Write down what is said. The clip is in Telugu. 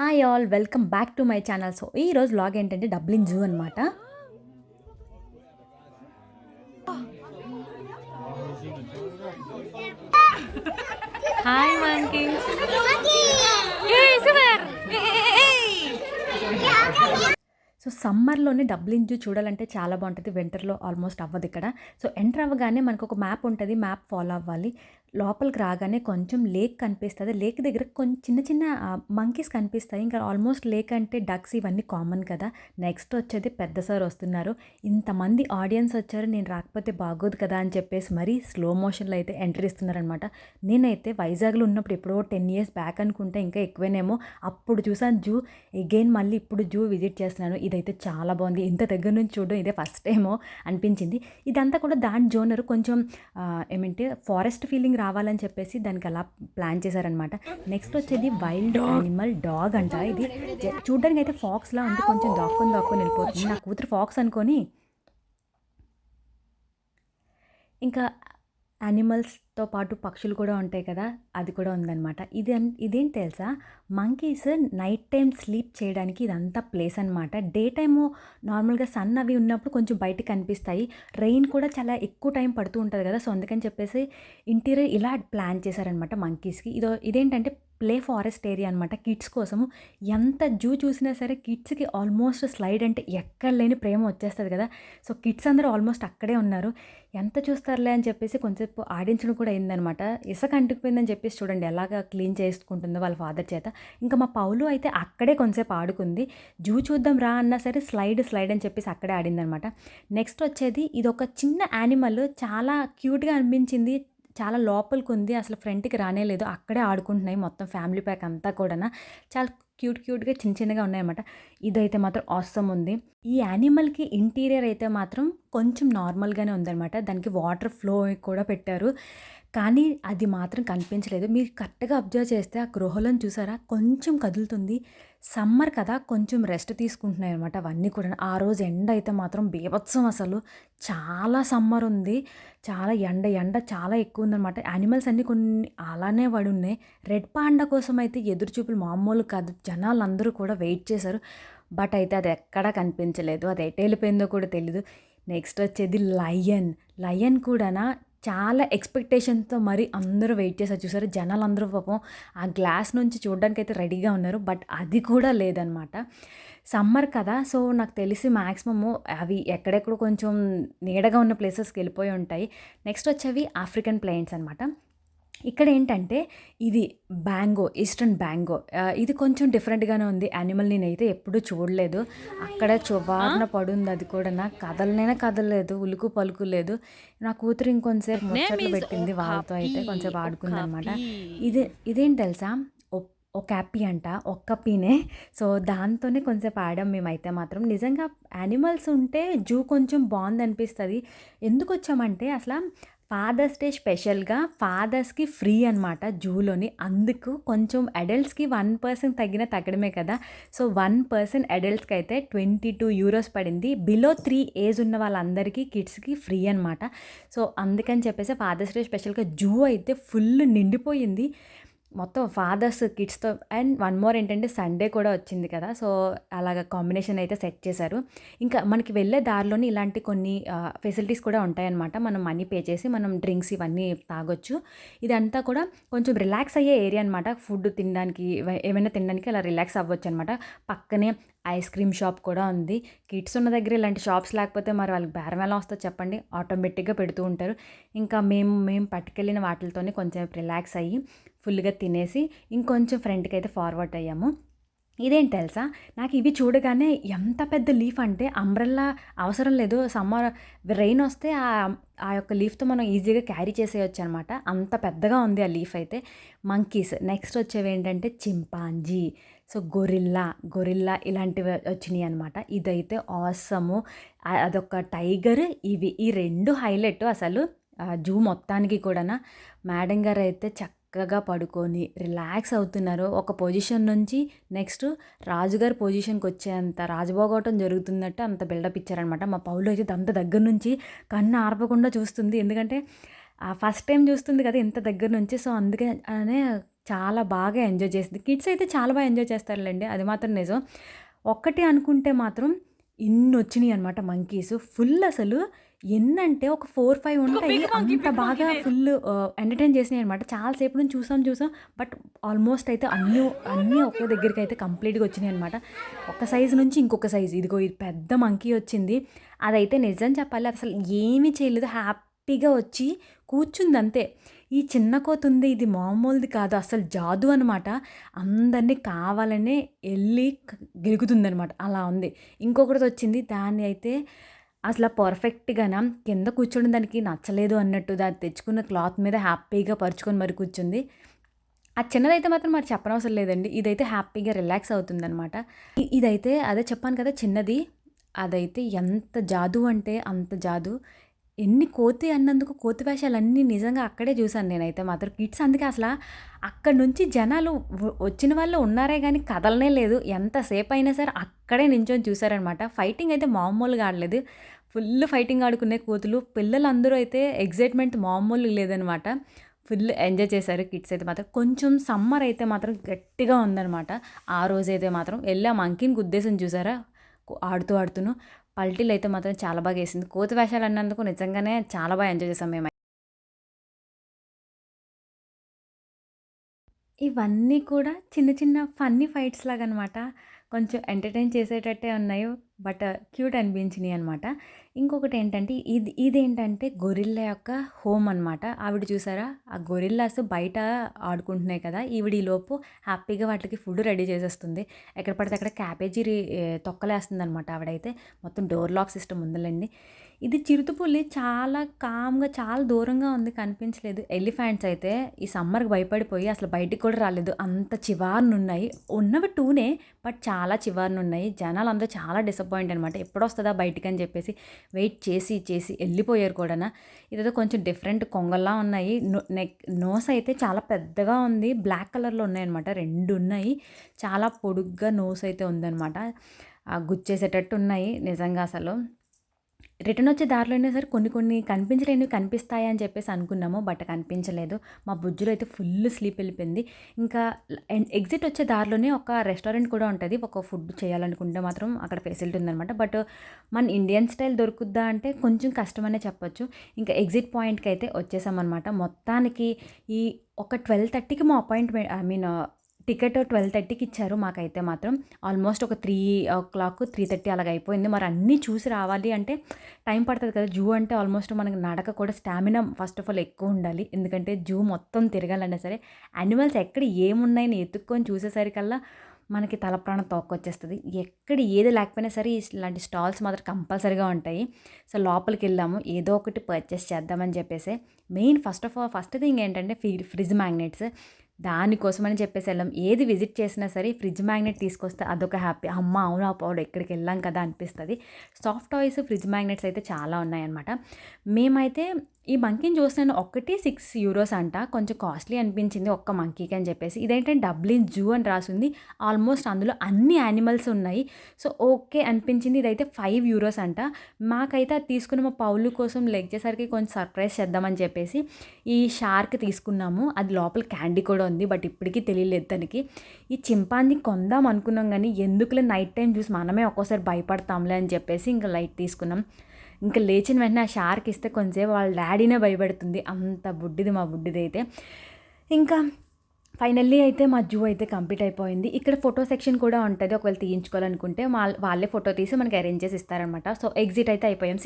Hi all welcome back to my channel so ఈరోజు లాగ్ ఏంటంటే డబ్లిన్ జూ అనమాట హాయ్ సో సమ్మర్లోనే డబ్లిన్ జూ చూడాలంటే చాలా బాగుంటుంది. వింటర్లో ఆల్మోస్ట్ అవ్వదు ఇక్కడ. సో ఎంటర్ అవ్వగానే మనకు ఒక మ్యాప్ ఉంటుంది. మ్యాప్ ఫాలో అవ్వాలి. లోపలికి రాగానే కొంచెం లేక్ కనిపిస్తుంది. లేక్ దగ్గర కొంచెం చిన్న చిన్న మంకీస్ కనిపిస్తాయి. ఇంకా ఆల్మోస్ట్ లేక్ అంటే డక్స్ ఇవన్నీ కామన్ కదా. నెక్స్ట్ వచ్చేది పెద్ద సార్ వస్తున్నారు. ఇంతమంది ఆడియన్స్ వచ్చారు. నేను రాకపోతే బాగోదు కదా అని చెప్పేసి మరీ స్లో మోషన్లో అయితే ఎంట్రీ ఇస్తున్నారనమాట. నేనైతే వైజాగ్లో ఉన్నప్పుడు ఎప్పుడో టెన్ ఇయర్స్ బ్యాక్ అనుకుంటే ఇంకా ఎక్కువేనేమో. అప్పుడు చూసాను జూ. ఎగైన్ మళ్ళీ ఇప్పుడు జూ విజిట్ చేస్తున్నాను. ఇదైతే చాలా బాగుంది. ఇంత దగ్గర నుంచి చూడడం ఇదే ఫస్ట్ టైమో అనిపించింది. ఇదంతా కూడా దాని జోనర్ కొంచెం ఏమంటే ఫారెస్ట్ ఫీలింగ్ రావాలని చెప్పేసి దానికి అలా ప్లాన్ చేశారనమాట నెక్స్ట్ వచ్చేది వైల్డ్ యానిమల్ డాగ్ అంట. ఇది చూడ్డానికి అయితే ఫాక్స్లా ఉంది. కొంచెం దాక్కొని దాక్కొని వెళ్ళిపోతుంది. నా కూతురు ఫాక్స్ అనుకొని. ఇంకా యానిమల్స్తో పాటు పక్షులు కూడా ఉంటాయి కదా అది కూడా ఉందన్నమాట. ఇది ఇదేంటి తెలుసా? మంకీస్ నైట్ టైం స్లీప్ చేయడానికి ఇదంతా ప్లేస్ అనమాట డే టైము నార్మల్గా సన్ అవి ఉన్నప్పుడు కొంచెం బయటకు కనిపిస్తాయి. రెయిన్ కూడా చాలా ఎక్కువ టైం పడుతూ ఉంటుంది కదా సో అందుకని చెప్పేసి ఇంటీరియర్ ఇలా ప్లాన్ చేశారనమాట మంకీస్కి. ఇదో ఇదేంటంటే ప్లే ఫారెస్ట్ ఏరియా అనమాట కిడ్స్ కోసము. ఎంత జూ చూసినా సరే కిడ్స్కి ఆల్మోస్ట్ స్లైడ్ అంటే ఎక్కడ లేని ప్రేమ వచ్చేస్తుంది కదా. సో కిడ్స్ అందరూ ఆల్మోస్ట్ అక్కడే ఉన్నారు. ఎంత చూస్తారులే అని చెప్పేసి కొంచెంసేపు ఆడించడం కూడా అయిందనమాట ఇసక అంటుకుపోయిందని చెప్పేసి చూడండి ఎలాగ క్లీన్ చేసుకుంటుందో వాళ్ళ ఫాదర్ చేత. ఇంకా మా పౌలు అయితే అక్కడే కొంచెంసేపు ఆడుకుంది. జూ చూద్దాం రా అన్నా సరే స్లైడ్ స్లైడ్ అని చెప్పేసి అక్కడే ఆడిందనమాట నెక్స్ట్ వచ్చేది ఇది ఒక చిన్న యానిమల్ చాలా క్యూట్గా అనిపించింది. చాలా లోపలికి ఉంది అసలు ఫ్రంట్కి రానే లేదు. అక్కడే ఆడుకుంటున్నాయి మొత్తం ఫ్యామిలీ ప్యాక్ అంతా కూడా చాలా క్యూట్ క్యూట్గా చిన్న చిన్నగా ఉన్నాయన్నమాట. ఇదైతే మాత్రం అవసరం ఉంది. ఈ యానిమల్కి ఇంటీరియర్ అయితే మాత్రం కొంచెం నార్మల్గానే ఉందన్నమాట. దానికి వాటర్ ఫ్లో కూడా పెట్టారు. కానీ అది మాత్రం కనిపించలేదు. మీరు కరెక్ట్గా అబ్జర్వ్ చేస్తే ఆ గృహలను చూసారా? కొంచెం కదులుతుంది. సమ్మర్ కదా కొంచెం రెస్ట్ తీసుకుంటున్నాయి అనమాట అవన్నీ కూడా ఆ రోజు ఎండ అయితే మాత్రం బీభత్సం అసలు. చాలా సమ్మర్ ఉంది చాలా ఎండ ఎండ చాలా ఎక్కువ ఉందన్నమాట. యానిమల్స్ అన్నీ కొన్ని అలానే పడి ఉన్నాయి. రెడ్ పాండా కోసం అయితే ఎదురు చూపులు మామూలు కాదు జనాలు అందరూ కూడా వెయిట్ చేశారు. బట్ అయితే అది ఎక్కడా కనిపించలేదు అది ఎటు వెళ్ళిపోయిందో కూడా తెలీదు. నెక్స్ట్ వచ్చేది లయన్ లయన్ కూడానా చాలా ఎక్స్పెక్టేషన్తో మరి అందరూ వెయిట్ చేశారు. చూసారు? జనాలు అందరూ పాపం ఆ గ్లాస్ నుంచి చూడడానికి అయితే రెడీగా ఉన్నారు. బట్ అది కూడా లేదనమాట సమ్మర్ కదా సో నాకు తెలిసి మ్యాక్సిమము అవి ఎక్కడెక్కడ కొంచెం నీడగా ఉన్న ప్లేసెస్కి వెళ్ళిపోయి ఉంటాయి. నెక్స్ట్ వచ్చేవి ఆఫ్రికన్ ప్లెయింట్స్ అనమాట ఇక్కడ ఏంటంటే ఇది బ్యాంగో ఈస్టర్న్ బ్యాంగో. ఇది కొంచెం డిఫరెంట్గానే ఉంది. యానిమల్ నేనైతే ఎప్పుడూ చూడలేదు. అక్కడ చువారన పడుంది అది కూడా. నాకు కదలనైనా కదలలేదు. ఉలుకు పలుకు లేదు. నా కూతురు ఇంకొంతసేపు ముచ్చట్లు పెట్టింది. వాళ్ళతో అయితే కొంచెం ఆడుకుంది అనమాట ఇది ఇదేం తెలుసా? ఒక హ్యాపీ అంట. ఒక్క పీనే. సో దాంతోనే కొంచెం ఆడాం మేమైతే మాత్రం. నిజంగా యానిమల్స్ ఉంటే జూ కొంచెం బాగుంది అనిపిస్తుంది ఎందుకు వచ్చామంటే అసలు ఫాదర్స్ డే స్పెషల్గా ఫాదర్స్కి ఫ్రీ అనమాట జూలోని. అందుకు కొంచెం అడల్ట్స్కి వన్ పర్సెంట్ తగ్గిన తగ్గడమే కదా. సో వన్ పర్సెంట్ అడల్ట్స్కి అయితే ట్వంటీ టూ యూరోస్ పడింది. బిలో త్రీ ఏజ్ ఉన్న వాళ్ళందరికీ కిడ్స్కి ఫ్రీ అనమాట సో అందుకని చెప్పేసి ఫాదర్స్ డే స్పెషల్గా జూ అయితే ఫుల్ నిండిపోయింది. మొత్తం ఫాదర్స్ కిడ్స్తో అండ్ వన్ మోర్ ఏంటంటే సండే కూడా వచ్చింది కదా. సో అలాగ కాంబినేషన్ అయితే సెట్ చేశారు. ఇంకా మనకి వెళ్ళే దారిలోనే ఇలాంటి కొన్ని ఫెసిలిటీస్ కూడా ఉంటాయన్నమాట. మనం మనీ పే చేసి మనం డ్రింక్స్ ఇవన్నీ తాగొచ్చు. ఇదంతా కూడా కొంచెం రిలాక్స్ అయ్యే ఏరియా అనమాట ఫుడ్ తినడానికి ఏమైనా తినడానికి అలా రిలాక్స్ అవ్వచ్చు అనమాట పక్కనే ఐస్ క్రీమ్ షాప్ కూడా ఉంది. కిడ్స్ ఉన్న దగ్గర ఇలాంటి షాప్స్ లేకపోతే మరి వాళ్ళకి బేరం ఎలా వస్తుందో చెప్పండి. ఆటోమేటిక్గా పెడుతూ ఉంటారు. ఇంకా మేము మేము పట్టుకెళ్ళిన వాటితోనే కొంచెం రిలాక్స్ అయ్యి ఫుల్గా తినేసి ఇంకొంచెం ఫ్రంట్కి అయితే ఫార్వర్డ్ అయ్యాము. ఇదేంటి తెలుసా? నాకు ఇవి చూడగానే ఎంత పెద్ద లీఫ్ అంటే అంబ్రెల్లా అవసరం లేదు. సమ్మర్ రెయిన్ వస్తే ఆ ఆ యొక్క లీఫ్తో మనం ఈజీగా క్యారీ చేసేయచ్చు అనమాట అంత పెద్దగా ఉంది ఆ లీఫ్ అయితే. మంకీస్ నెక్స్ట్ వచ్చేవి ఏంటంటే చింపాంజీ. సో గొరిల్లా గొరిల్లా ఇలాంటివి వచ్చినాయి అనమాట ఇదైతే ఆసము. అదొక టైగర్. ఇవి ఈ రెండు హైలైట్ అసలు. జూ మొత్తానికి కూడా మేడం గారు అయితే చక్కగా పడుకొని రిలాక్స్ అవుతున్నారు. ఒక పొజిషన్ నుంచి నెక్స్ట్ రాజుగారి పొజిషన్కి వచ్చేంత రాజభోగవటం జరుగుతున్నట్టు అంత బిల్డప్ ఇచ్చారనమాట మా పౌలు అయితే అంత దగ్గర నుంచి కన్ను ఆర్పకుండా చూస్తుంది. ఎందుకంటే ఫస్ట్ టైం చూస్తుంది కదా ఇంత దగ్గర నుంచి. సో అందుకే అనే చాలా బాగా ఎంజాయ్ చేసింది. కిడ్స్ అయితే చాలా బాగా ఎంజాయ్ చేస్తారులేండి అది మాత్రం నిజం. ఒక్కటి అనుకుంటే మాత్రం ఇన్ని వచ్చినాయి అనమాట మంకీస్. ఫుల్ అసలు ఎన్నంటే ఒక ఫోర్ ఫైవ్ ఉంటాయి. అంత బాగా ఫుల్ ఎంటర్టైన్ చేసినాయి అనమాట చాలాసేపు నుంచి చూసాం చూసాం. బట్ ఆల్మోస్ట్ అయితే అన్నీ అన్నీ ఒకే దగ్గరికి అయితే కంప్లీట్గా వచ్చినాయి అనమాట ఒక సైజు నుంచి ఇంకొక సైజు. ఇదిగో ఇది పెద్ద మంకీ వచ్చింది. అదైతే నిజం చెప్పాలి అసలు ఏమీ చేయలేదు. హ్యాపీగా వచ్చి కూర్చుంది అంతే. ఈ చిన్న కోతి ఉంది ఇది మామూలుది కాదు అసలు జాదు అనమాట అందరినీ కావాలనే వెళ్ళి గెలుగుతుందనమాట అలా ఉంది. ఇంకొకటి వచ్చింది దాన్ని అయితే అసలు పర్ఫెక్ట్గాన కింద కూర్చోడం దానికి నచ్చలేదు అన్నట్టు దాన్ని తెచ్చుకున్న క్లాత్ మీద హ్యాపీగా పరుచుకొని మరి కూర్చుంది. ఆ చిన్నదైతే మాత్రం మరి చెప్పనవసరం లేదండి. ఇదైతే హ్యాపీగా రిలాక్స్ అవుతుందనమాట ఇదైతే అదే చెప్పాను కదా చిన్నది. అదైతే ఎంత జాదు అంటే అంత జాదు. ఎన్ని కోతి అన్నందుకు కోతి వేషాలన్నీ నిజంగా అక్కడే చూశాను నేనైతే మాత్రం. కిడ్స్ అందుకే అసలు అక్కడ నుంచి జనాలు వచ్చిన వాళ్ళు ఉన్నారే కానీ కదలనే లేదు. ఎంతసేపు అయినా సరే అక్కడే నించొని చూసారనమాట ఫైటింగ్ అయితే మామూలుగా ఆడలేదు. ఫుల్ ఫైటింగ్ ఆడుకునే కోతులు. పిల్లలందరూ అయితే ఎగ్జైట్మెంట్ మామూలు లేదనమాట. ఫుల్ ఎంజాయ్ చేశారు కిడ్స్ అయితే మాత్రం. కొంచెం సమ్మర్ అయితే మాత్రం గట్టిగా ఉందనమాట. ఆ రోజైతే మాత్రం. వెళ్ళా మంకిని ఉద్దేశం చూసారా? ఆడుతూ ఆడుతూను. పల్టీలు అయితే మాత్రం చాలా బాగా వేసింది. కోతి వేషాలు అన్నందుకు నిజంగానే చాలా బాగా ఎంజాయ్ చేసాం మేము ఇవన్నీ కూడా చిన్న చిన్న ఫన్నీ ఫైట్స్ లాగా అనమాట కొంచెం ఎంటర్టైన్ చేసేటట్టే ఉన్నాయి బట్ క్యూట్ అనిపించినాయి అనమాట ఇంకొకటి ఏంటంటే ఇది ఇదేంటంటే గొరిల్లా యొక్క హోమ్ అనమాట ఆవిడ చూసారా? ఆ గొరిల్లాస్ బయట ఆడుకుంటున్నాయి కదా ఈవిడ ఈలోపు హ్యాపీగా వాటికి ఫుడ్ రెడీ చేసేస్తుంది. ఎక్కడ పడితే అక్కడ క్యాబేజీ తొక్కలేస్తుంది అనమాట ఆవిడైతే. మొత్తం డోర్ లాక్ సిస్టమ్ ఉందండి ఇది చిరుతపుల్లి చాలా కామ్గా చాలా దూరంగా ఉంది కనిపించలేదు. ఎలిఫెంట్స్ అయితే ఈ సమ్మర్కి భయపడిపోయి అసలు బయటికి కూడా రాలేదు. అంత చివారును ఉన్నాయి ఉన్నవి టూనే బట్ చాలా చివారును ఉన్నాయి జనాలు అందరూ చాలా డిసప్పాయింట్ అనమాట ఎప్పుడు వస్తుందా బయటికి అని చెప్పేసి వెయిట్ చేసి చేసి వెళ్ళిపోయారు కూడా ఇదేదో కొంచెం డిఫరెంట్ కొంగల్లా ఉన్నాయి. నెక్ నోస్ అయితే చాలా పెద్దగా ఉంది. బ్లాక్ కలర్లో ఉన్నాయన్నమాట. రెండు ఉన్నాయి చాలా పొడుగ్గా నోస్ అయితే ఉందన్నమాట. గుచ్చేసేటట్టు ఉన్నాయి నిజంగా అసలు. రిటర్న్ వచ్చే దారిలోనే సరే కొన్ని కొన్ని కనిపించలేనివి కనిపిస్తాయి అని చెప్పేసి అనుకున్నాము బట్ కనిపించలేదు. మా బుజ్జులో అయితే ఫుల్ స్లీప్ వెళ్ళిపోయింది. ఇంకా ఎగ్జిట్ వచ్చే దారిలోనే ఒక రెస్టారెంట్ కూడా ఉంటుంది. ఒక ఫుడ్ చేయాలనుకుంటే మాత్రం అక్కడ ఫెసిలిటీ ఉందనమాట బట్ మన ఇండియన్ స్టైల్ దొరుకుద్దా అంటే కొంచెం కష్టమనే చెప్పొచ్చు. ఇంకా ఎగ్జిట్ పాయింట్కి అయితే వచ్చేసామన్నమాట. మొత్తానికి ఈ ఒక ట్వెల్వ్ థర్టీకి మా appointment I mean ticket twelve థర్టీకి ఇచ్చారు మాకైతే మాత్రం. ఆల్మోస్ట్ ఒక three o'clock three thirty అలాగ అయిపోయింది. మరి అన్నీ చూసి రావాలి అంటే టైం పడుతుంది కదా. జూ అంటే ఆల్మోస్ట్ మనకి నడక కూడా స్టామినా ఫస్ట్ ఆఫ్ ఆల్ ఎక్కువ ఉండాలి. ఎందుకంటే జూ మొత్తం తిరగాలన్నా సరే యానిమల్స్ ఎక్కడ ఏమున్నాయని ఎత్తుక్కొని చూసేసరికల్లా మనకి తల ప్రాణం తోక్కొచ్చేస్తుంది. ఎక్కడ ఏది లేకపోయినా సరే ఇలాంటి స్టాల్స్ మాత్రం కంపల్సరీగా ఉంటాయి. సో లోపలికి వెళ్ళాము. ఏదో ఒకటి పర్చేస్ చేద్దామని చెప్పేసి main first of all first thing ఏంటంటే ఫ్రిడ్జ్ మ్యాగ్నెట్స్. దానికోసమని చెప్పేసి వెళ్ళాం ఏది విజిట్ చేసినా సరే ఫ్రిడ్జ్ మ్యాగ్నెట్ తీసుకొస్తే అదొక హ్యాపీ అమ్మ అవును ఆ పౌడర్ ఎక్కడికి వెళ్ళాం కదా అనిపిస్తుంది. సాఫ్ట్ టాయ్స్ ఫ్రిడ్జ్ మ్యాగ్నెట్స్ అయితే చాలా ఉన్నాయన్నమాట. మేమైతే ఈ మంకీని చూస్తున్నాను ఒకటి సిక్స్ యూరోస్ అంట. కొంచెం కాస్ట్లీ అనిపించింది ఒక్క మంకీకి అని చెప్పేసి. ఇదేంటంటే డబ్లిన్ జూ అని రాసింది. ఆల్మోస్ట్ అందులో అన్ని యానిమల్స్ ఉన్నాయి. సో ఓకే అనిపించింది. ఇదైతే ఫైవ్ యూరోస్ అంట. మాకైతే అది తీసుకున్న మా పౌలు కోసం లెగ్ చేసరికి కొంచెం సర్ప్రైజ్ చేద్దామని చెప్పేసి ఈ షార్క్ తీసుకున్నాము. అది లోపల క్యాండీ కూడా ఉంది బట్ ఇప్పటికీ తెలియలేదు దానికి ఈ చింపాన్ని కొందాం అనుకున్నాం కానీ ఎందుకులే నైట్ టైం చూసి మనమే ఒక్కోసారి భయపడతాంలే అని చెప్పేసి ఇంకా లైట్ తీసుకున్నాం. ఇంకా లేచిన వెంటనే ఆ షార్క్ ఇస్తే కొంచెంసేపు వాళ్ళ డాడీనే భయపడుతుంది. అంత బుడ్డిది మా బుడ్డిది అయితే ఇంకా ఫైనల్లీ అయితే మా జూ అయితే కంప్లీట్ అయిపోయింది. ఇక్కడ ఫోటో సెక్షన్ కూడా ఉంటుంది. ఒకవేళ తీయించుకోవాలనుకుంటే వాళ్ళే ఫోటో తీసి మనకి అరేంజ్ చేసి ఇస్తారనమాట సో ఎగ్జిట్ అయితే అయిపోయాం.